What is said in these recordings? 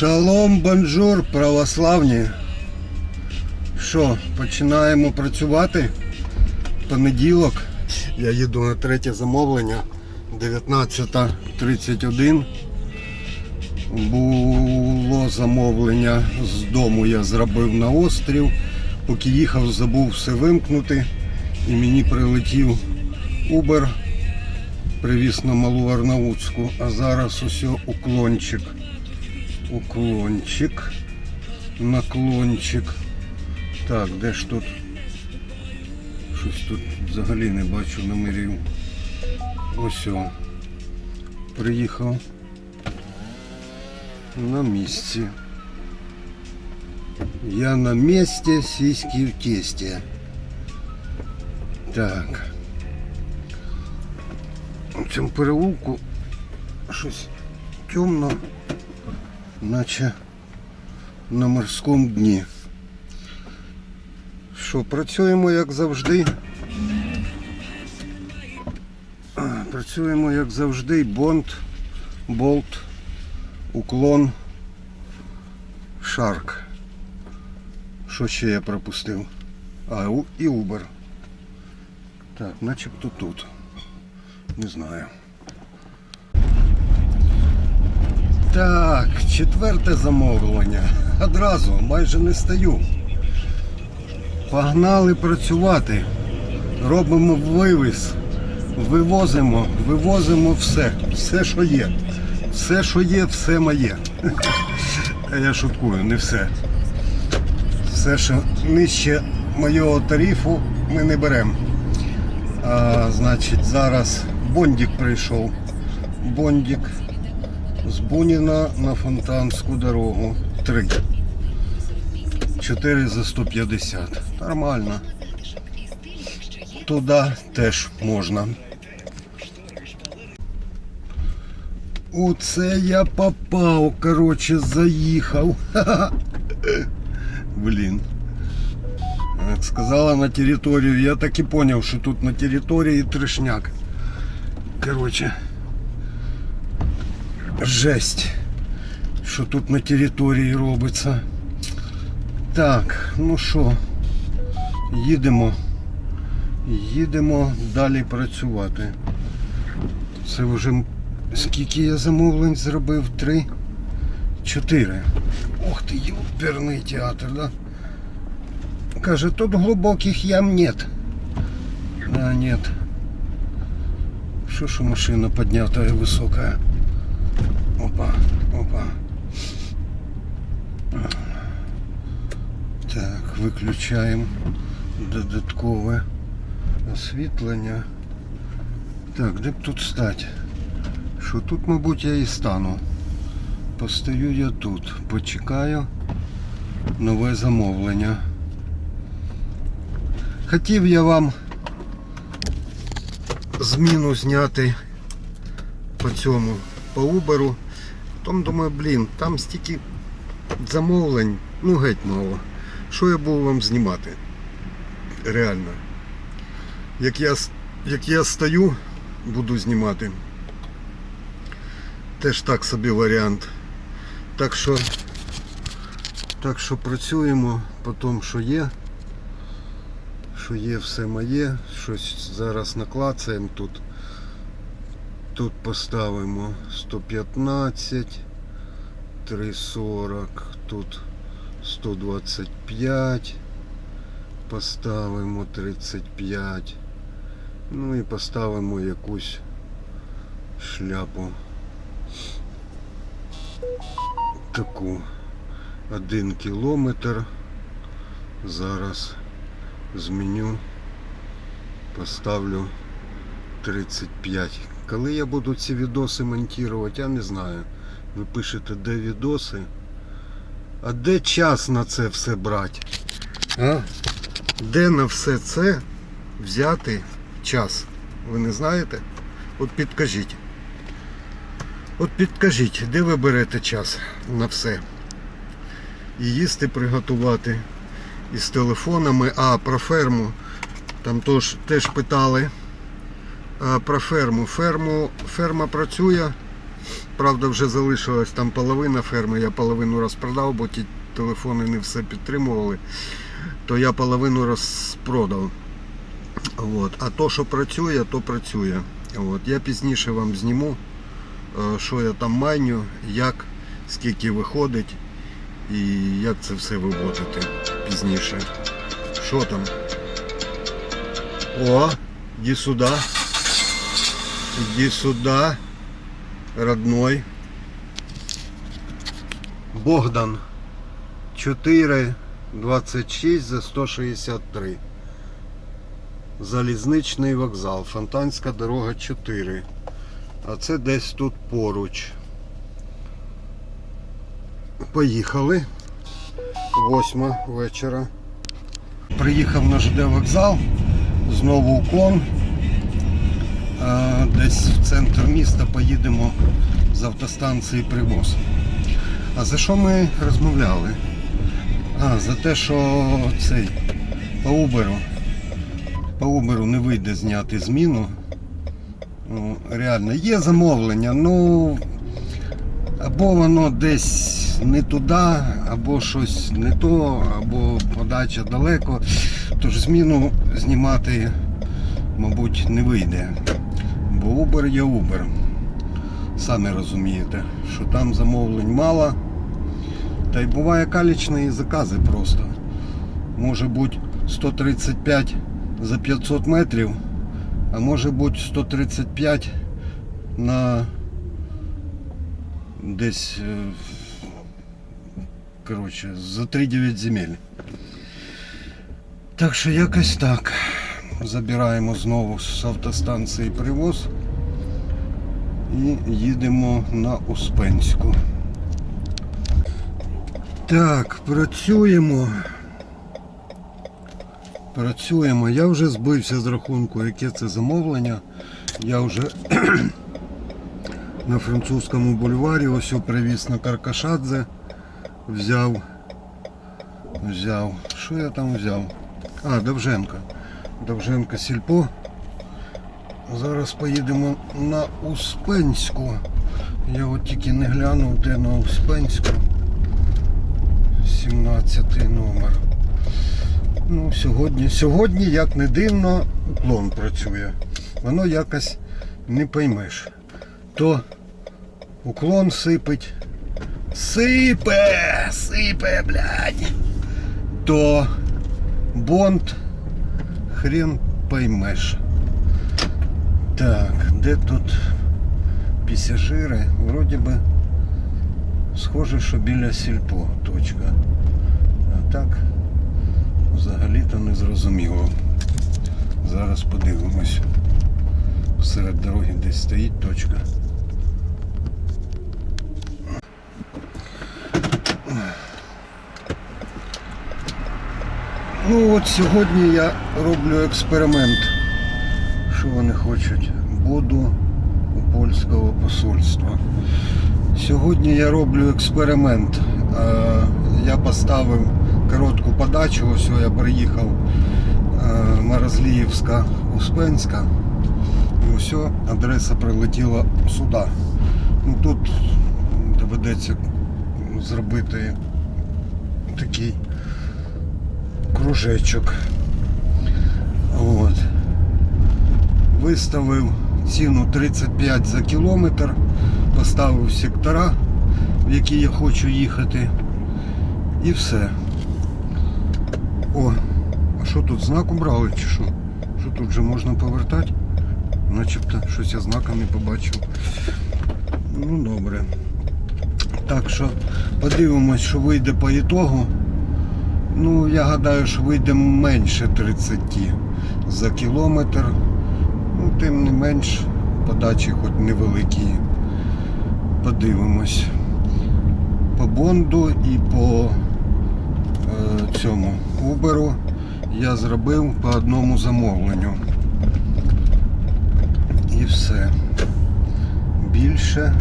Шалом, бонжур, православні. Що, починаємо працювати? Понеділок. Я їду на третє замовлення 19.31. Було замовлення з дому, я зробив на острів. Поки їхав, забув все вимкнути. І мені прилетів Uber, привіз на Малу Арнаутську, а зараз ось уклончик. Уклончик. Наклончик. Так, де ж тут? Щось тут взагалі не бачу номерів. Ось о. Приїхав на місці. Я на місці, сіськи в тесті. Так. У цьому переулку щось темно, Наче на морському дні. Що, працюємо як завжди. Працюємо як завжди. Бонд, болт, уклон, шарк. Що ще я пропустив? А, і Uber. Так, начебто тут. Не знаю. Так, четверте замовлення. Одразу, майже не стою. Погнали працювати. Робимо вивіз. Вивозимо, вивозимо все. Все, що є. Все, що є, все моє. Я шуткую, не все. Все, що нижче моєго тарифу, ми не беремо. Значить, зараз Бондик прийшов. Бондик з Буніна на Фонтанську дорогу. Три. 4 за 150. Нормально. Туди теж можна. Оце я попав, коротше, заїхав. Ха-ха. Блін. Як сказала на територію, я так і зрозумів, що тут на території трешняк. Коротше. Жесть. Що тут на території робиться. Так, ну що, їдемо. Їдемо далі працювати. Це вже скільки я замовлень зробив? Три? Чотири. Ох ти, юперний театр, да? Каже, тут глубоких ям нет. А, нет. Что ж машина поднятая высокая? Опа, опа. Так, виключаємо додаткове освітлення. Так, де б тут стати? Що тут, мабуть, я і стану. Постою я тут, почекаю нове замовлення. Хотів я вам зміну зняти по цьому, по Uber. Потім думаю, блін, там стільки замовлень, ну геть мало. Що я буду вам знімати? Реально. Як я, як я стою, буду знімати. Теж так собі варіант. Так що, так що працюємо по тому, що є. Що є все моє. Щось зараз наклацаємо тут. Тут поставимо 115, 340, тут 125, поставимо 35. Ну і поставимо якусь шляпу. Таку. Один кілометр. Зараз зміню. Поставлю 35. Коли я буду ці відоси монтувати, я не знаю. Ви пишете, де відоси. А де час на це все брати? А? Де на все це взяти час? Ви не знаєте? От підкажіть. От підкажіть, де ви берете час на все? І їсти приготувати, і з телефонами, а про ферму. Там тож, теж питали про ферму. Ферму. Ферма працює, Правда, вже залишилась там половина ферми, я половину розпродав, бо ті телефони не все підтримували, то я половину розпродав. От. А то, що працює, то працює. От. Я пізніше вам зніму, е, що я там майню, як, скільки виходить і як це все виводити пізніше. Що там? О, иди сюда. Иди сюда, родной. Богдан. 4,26 за 163. Залізничний вокзал. Фонтанська дорога 4. А це десь тут поруч. Поїхали. Восьма вечора. Приїхав на ЖД вокзал. Знову уклон. Десь в центр міста поїдемо з автостанції Привоз. А за що ми розмовляли? А, за те, що цей по Uber, по Uber не вийде зняти зміну. Ну, реально, є замовлення, ну або воно десь не туди, або щось не то, або подача далеко. Тож зміну знімати, мабуть, не вийде. Бо Uber є Uber. Самі розумієте, що там замовлень мало. Та й буває калічні закази просто. Може бути 135 за 500 метрів, а може бути 135 на десь е, коротше, за 3-9 земель. Так що якось так. Забираємо знову з автостанції привоз і їдемо на Успенську. Так, працюємо. Працюємо. Я вже збився з рахунку, яке це замовлення. Я вже на французькому бульварі ось привіз на Каркашадзе. Взяв. Взяв. Що я там взяв? А, Довженка. Довженка Сільпо. Зараз поїдемо на Успенську. Я от тільки не глянув, де на Успенську. 17 номер. Ну, сьогодні, сьогодні, як не дивно, уклон працює. Воно якось не поймеш. То уклон сипить. Сипе! Сипе, блядь! То бонд хрен поймеш. Так, де тут пасажири? Вроді би схоже, що біля сільпо точка. А так взагалі-то не зрозуміло. Зараз подивимось. Серед дороги десь стоїть точка. Ну от сьогодні я роблю експеримент. Що вони хочуть? Буду у польського посольства. Сьогодні я роблю експеримент. Е, Я поставив коротку подачу, ось я приїхав е, Марозліївська, Успенська. І ось адреса прилетіла сюди. Ну, тут доведеться зробити такий кружечок. От. Виставив ціну 35 за кілометр, поставив сектора, в які я хочу їхати. І все. О, а що тут знак убрали чи що? Що тут вже можна повертати? Начебто щось я знака не побачив. Ну добре. Так що подивимось, що вийде по ітогу. Ну, я гадаю, що вийде менше 30 за кілометр. Ну, тим не менш, подачі хоч невеликі. Подивимось. По Бонду і по е, цьому Уберу я зробив по одному замовленню. І все. Більше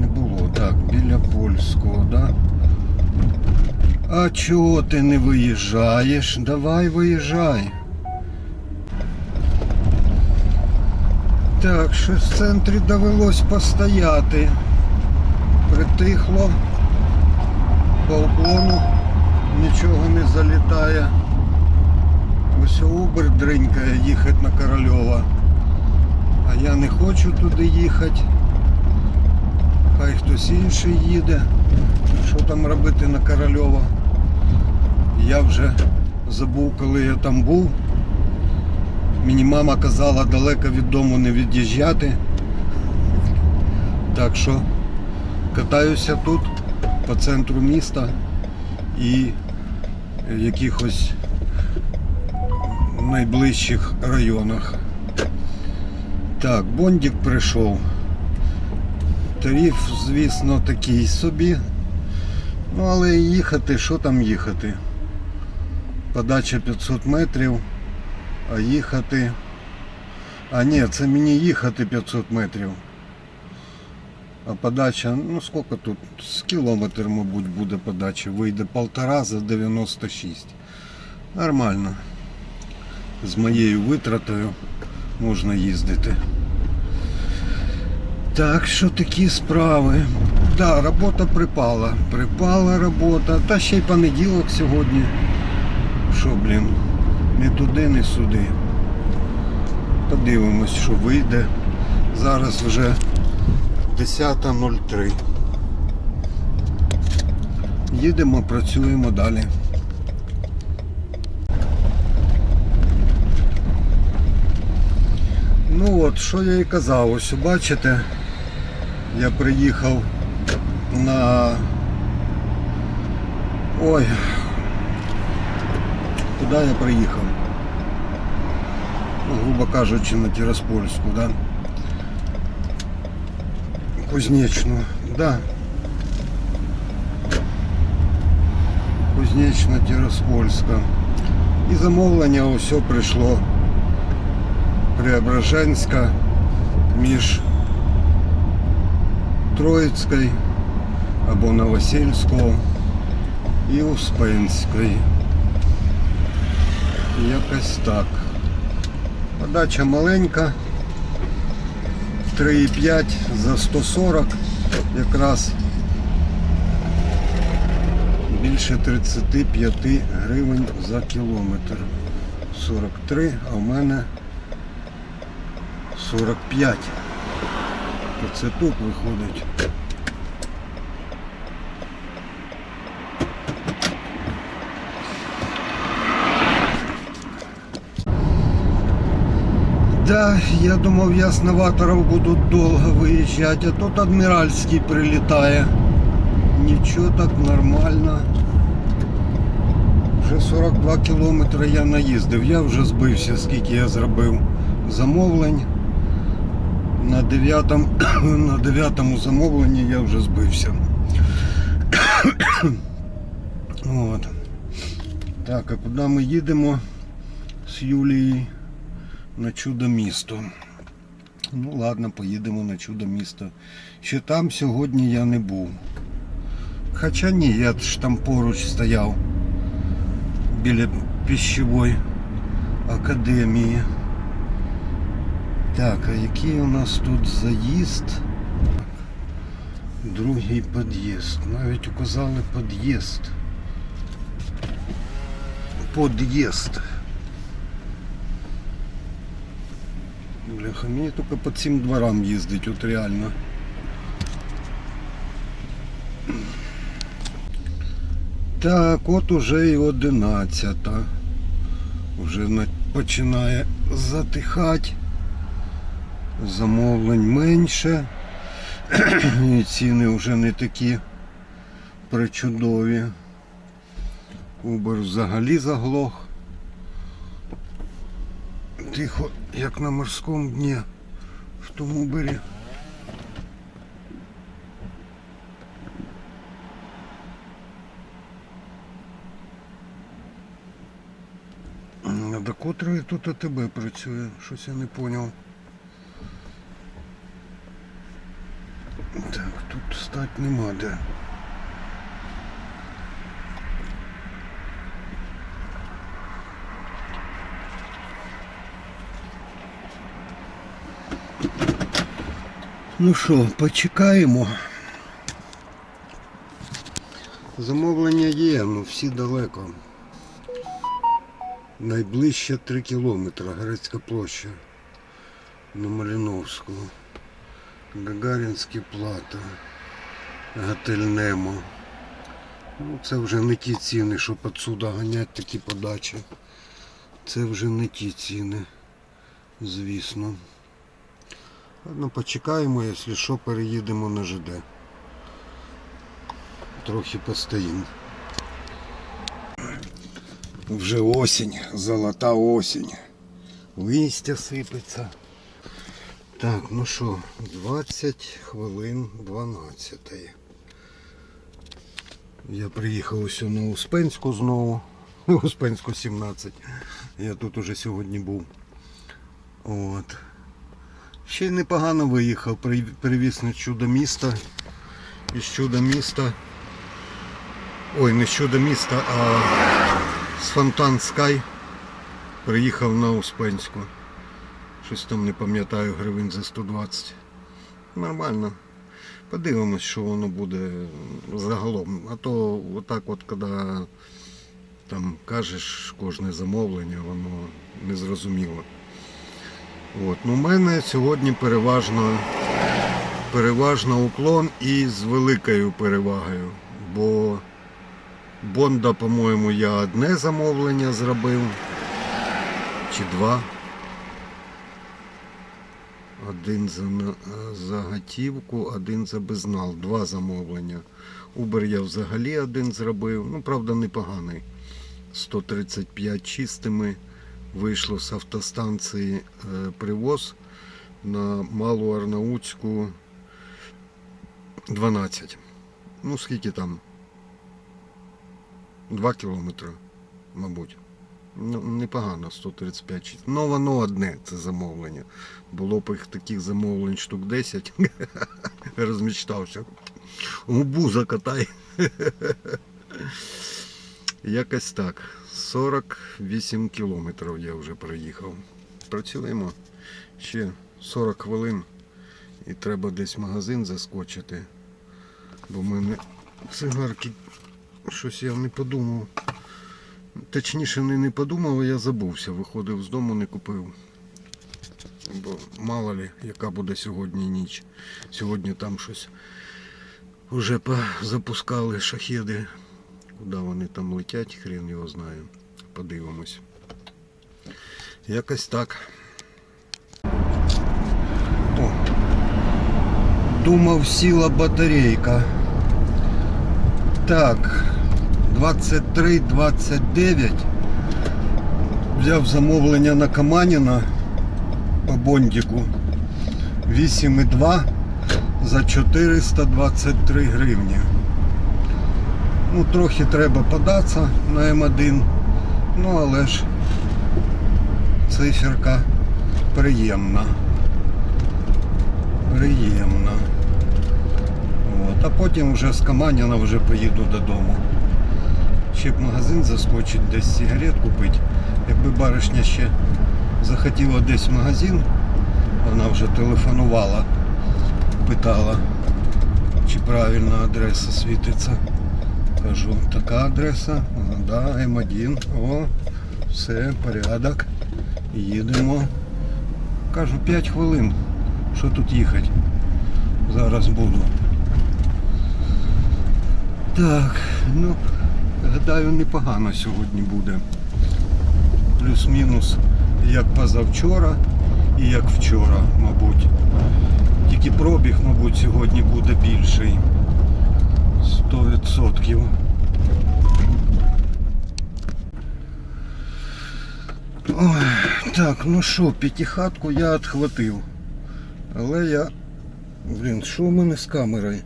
не було. Так, біля польського, так? А чого ти не виїжджаєш? Давай виїжджай. Так, щось в центрі довелось постояти. притихло. По уклону нічого не залітає. Ось Убер дринькає їхати на Корольова. А я не хочу туди їхати. Хай хтось інший їде. Що там робити на Корольова? Я вже забув, коли я там був. Мені мама казала далеко від дому не від'їжджати. Так що катаюся тут по центру міста і в якихось найближчих районах. Так, Бондік прийшов. Тариф, звісно, такий собі. Ну, але їхати, що там їхати? Подача 500 метрів, а їхати. А ні, це мені їхати 500 метрів. А подача, ну скільки тут? З кілометр, мабуть, буде подача. Вийде полтора за 96. Нормально. З моєю витратою можна їздити. Так що такі справи. Да, робота припала. Припала робота. Та ще й понеділок сьогодні. Що, блін, не туди, не сюди. Подивимось, що вийде. Зараз вже 10.03. Їдемо, працюємо далі. Ну от, що я і казав, ось бачите, я приїхав на... Ой, куди я приїхав? Ну, грубо кажучи, на Тираспольську, да? Кузнечну, да. Кузнечна Тираспольська. І замовлення ось прийшло Преображенська між Троїцькою або Новосельського і Успенською. Якось так. Подача маленька. 3,5 за 140 якраз більше 35 гривень за кілометр. 43, а в мене 45. То це тут виходить. Да, я думав, я з новаторів буду довго виїжджати, а тут Адміральський прилітає. Нічого так нормально. Вже 42 кілометри я наїздив. Я вже збився, скільки я зробив замовлень. На дев'ятому на дев'ятому замовленні я вже збився. От. Так, а куди ми їдемо з Юлією? На чудо місто. Ну ладно, поїдемо на чудо місто. Ще там сьогодні я не був. Хоча ні, я ж там поруч стояв біля пищевої академії. Так, а який у нас тут заїзд? Другий під'їзд. Навіть указали під'їзд. Под'їзд. Бляха, мені тільки по цим дворам їздить, от реально. Так, от уже і одинадцята. Вже починає затихати. Замовлень менше. І ціни вже не такі причудові. Убер взагалі заглох. Тихо, як на морському дні в тому бері. До котрої тут АТБ працює, щось я не зрозумів. Так, тут стати нема де. Ну що, почекаємо. Замовлення є, ну всі далеко. Найближче 3 кілометри, Грецька площа на Маліновську. Гагарінські плата, готель Немо. Ну, це вже не ті ціни, що підсюди ганять такі подачі. Це вже не ті ціни, звісно. Ладно, почекаємо, якщо що, переїдемо на ЖД. Трохи постоїмо. Вже осінь, золота осінь. Листя сипеться. Так, ну що, 20 хвилин 12. Я приїхав ось на Успенську знову. Успенську 17. Я тут уже сьогодні був. От. Ще й непогано виїхав, привіз на чудо міста. Із чудо міста. Ой, не з чудо міста, а з Фонтан Скай. Приїхав на Успенську. Щось там не пам'ятаю, гривень за 120. Нормально. Подивимось, що воно буде загалом. А то отак от, коли там кажеш кожне замовлення, воно незрозуміло. От. Ну, у мене сьогодні переважно, переважно уклон і з великою перевагою. Бо Бонда, по-моєму, я одне замовлення зробив. Чи два. Один за на- заготівку, один за безнал. Два замовлення. Убер я взагалі один зробив. Ну, правда, непоганий. 135 чистими. Вийшло з автостанції е, привоз на Малу Арнаутську 12. Ну, скільки там? 2 кілометри, мабуть. Ну, непогано, 135 чистих. Ну, воно одне це замовлення. Було б їх таких замовлень штук 10. Розмічтався. Губу закатай. Якось так. 48 кілометрів я вже проїхав. Працюємо ще 40 хвилин і треба десь в магазин заскочити. Бо в мене цигарки щось я не подумав. Точніше не, не подумав, я забувся. Виходив з дому, не купив. Бо мало ли, яка буде сьогодні ніч. Сьогодні там щось вже запускали шахеди. Куди вони там летять, хрен його знає. Подивимось. Якось так. О. Думав, сіла батарейка. Так. 23-29. Взяв замовлення на Каманіна по бондіку. 8,2 за 423 гривні. Ну, трохи треба податися на М1. Ну, але ж циферка приємна. Приємна. От. А потім вже з Каманіна вже поїду додому. Ще б магазин заскочить, десь сигарет купити. Якби баришня ще захотіла десь в магазин, вона вже телефонувала, питала, чи правильна адреса світиться. Кажу, така адреса, да, М1, о, все, порядок. Їдемо. Кажу, 5 хвилин. Що тут їхати? Зараз буду. Так, ну, гадаю, непогано сьогодні буде. Плюс-мінус як позавчора і як вчора, мабуть. Тільки пробіг, мабуть, сьогодні буде більший. 100%. Ой, так, ну що, п'ятихатку я відхватив. Але я. Блін, що в мене з камерою?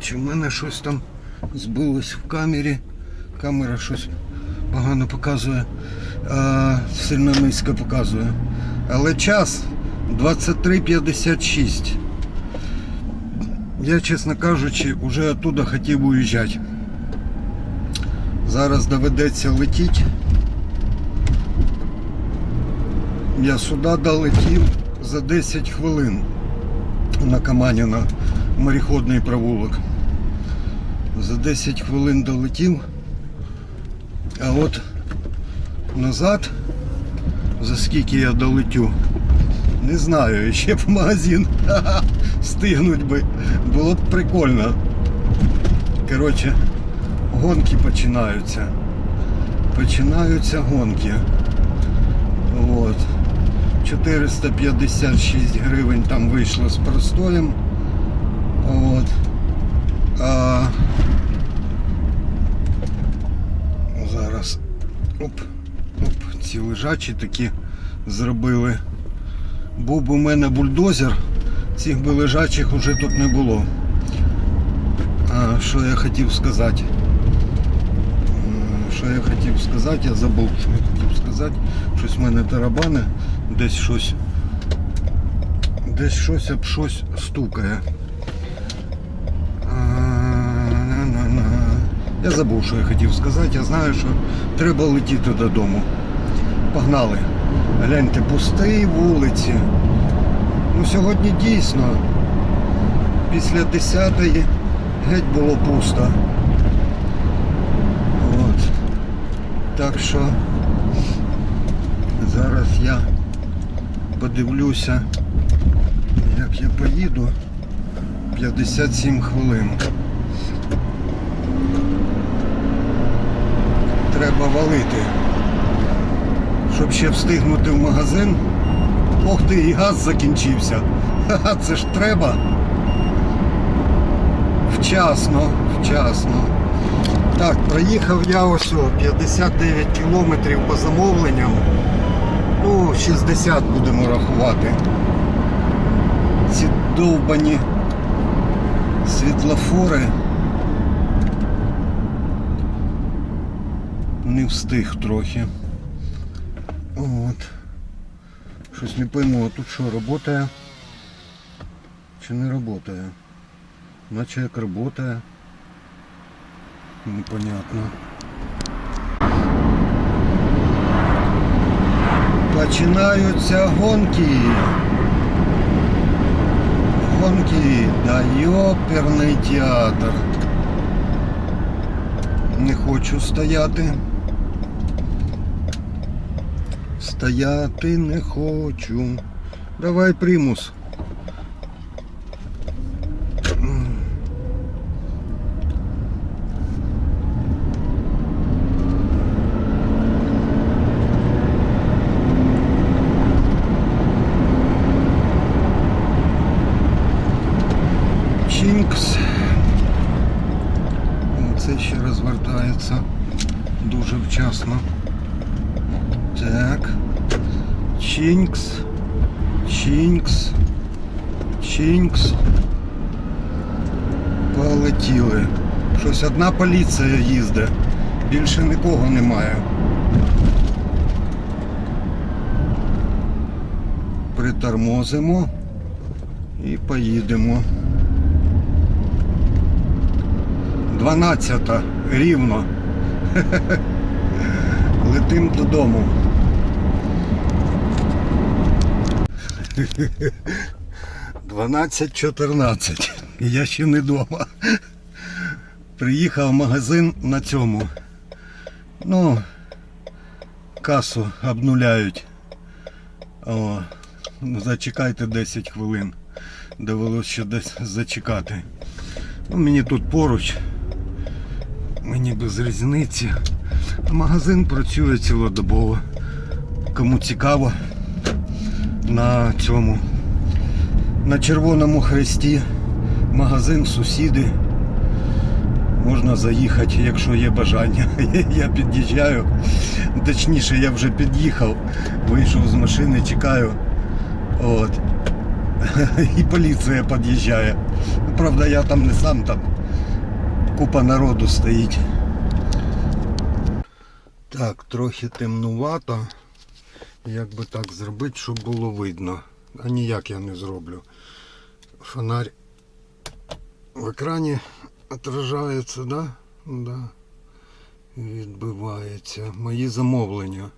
Чи в мене щось там збилось в камері? Камера щось погано показує, а сильно низько показує. Але час 23.56. Я, чесно кажучи, вже оттуда хотів уїжджати. Зараз доведеться летіти. Я сюди долетів за 10 хвилин на Каманіна, мореходний провулок. За 10 хвилин долетів. А от назад, за скільки я долетю, не знаю, ще в магазин Ха-ха, встигнуть би. Було б прикольно. Коротше, гонки починаються. Починаються гонки. От. 456 гривень там вийшло з простоєм. От. А зараз оп, оп, ці лежачі такі зробили. Був у мене бульдозер, цих би лежачих уже тут не було. А, що я хотів сказати? Що я хотів сказати, я забув, що я хотів сказати. Щось в мене тарабани, десь щось. Десь щось об щось стукає. Я забув, що я хотів сказати. Я знаю, що треба летіти додому. Погнали. Гляньте, пусті вулиці. Ну сьогодні дійсно після 10-ї геть було пусто. От. Так що зараз я подивлюся, як я поїду 57 хвилин. Треба валити. Щоб ще встигнути в магазин. Ох ти, і газ закінчився. Ха-ха, це ж треба. Вчасно, вчасно. Так, проїхав я ось о, 59 кілометрів по замовленням. Ну, 60 будемо рахувати. Ці довбані світлофори. Не встиг трохи. От. Щось не пойму, а тут що, работає? Чи не работає? Наче як работає. Непонятно. Починаються гонки. Гонки, да йоперний театр. Не хочу стояти. Стояти не хочу. Давай примус. Чінкс. Це ще розвертається дуже вчасно. Чінкс. Чінкс. Чінкс. Полетіли. Щось одна поліція їздить. Більше нікого немає. Притормозимо і поїдемо. 12 рівно. Летим додому. Дванадцять чотирнадцять. І я ще не вдома. Приїхав в магазин на цьому. Ну, касу обнуляють. О, зачекайте 10 хвилин. Довелося ще десь зачекати. Ну, мені тут поруч. Мені без різниці. Магазин працює цілодобово. Кому цікаво на цьому. На Червоному хресті магазин, сусіди. Можна заїхати, якщо є бажання. Я під'їжджаю. Точніше, я вже під'їхав, вийшов з машини, чекаю. От. І поліція під'їжджає. Правда, я там не сам там. Купа народу стоїть. Так, трохи темнувато. Як би так зробити, щоб було видно. А ніяк я не зроблю. Фонарь в екрані отражається, да? Да. Відбивається. Мої замовлення.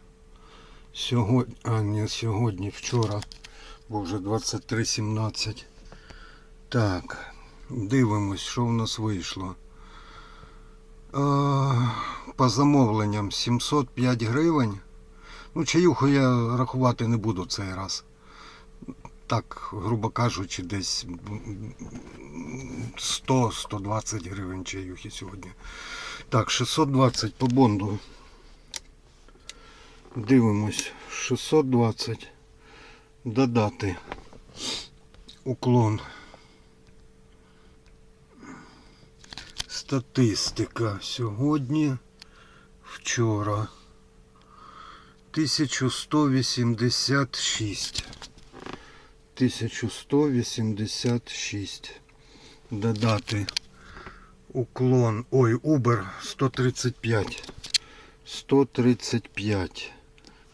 Сьогодні, а не сьогодні, вчора. Бо вже 23.17. Так, дивимось, що в нас вийшло. по замовленням 705 гривень. Ну, чаюху я рахувати не буду цей раз. Так, грубо кажучи, десь 100-120 гривень чаюхи сьогодні. Так, 620 по бонду. Дивимось. 620. Додати. Уклон. Статистика сьогодні, вчора 1186. 1186. Додати уклон. Ой, Uber 135. 135.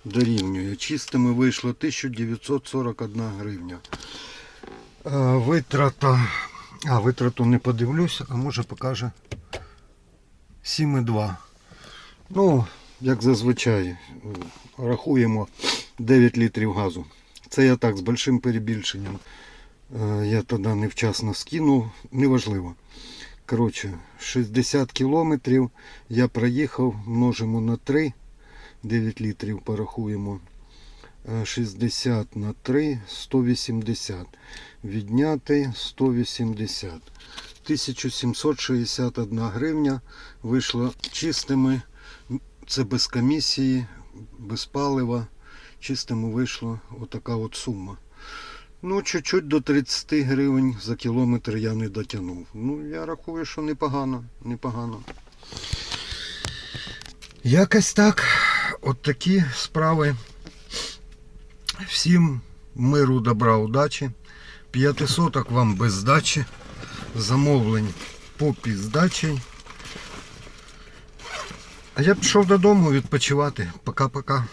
Дорівнює. Чистими вийшло 1941 гривня. Е, Витрата. А, витрату не подивлюсь, а може покаже 7,2. Ну, як зазвичай, е, рахуємо 9 літрів газу. Це я так з большим перебільшенням. Е, Я тоді невчасно скинув, неважливо. Коротше, 60 кілометрів я проїхав, множимо на 3, 9 літрів порахуємо. Е, 60 на 3, 180. Відняти 180. 1761 гривня вийшло чистими. Це без комісії, без палива. Чистими вийшла отака от сума. Ну, чуть-чуть до 30 гривень за кілометр я не дотягнув. Ну, я рахую, що непогано, непогано. Якось так. От такі справи. Всім миру, добра, удачі. П'ятисоток вам без здачі. Замовлень по піздачі. А я пішов додому відпочивати. Пока-пока.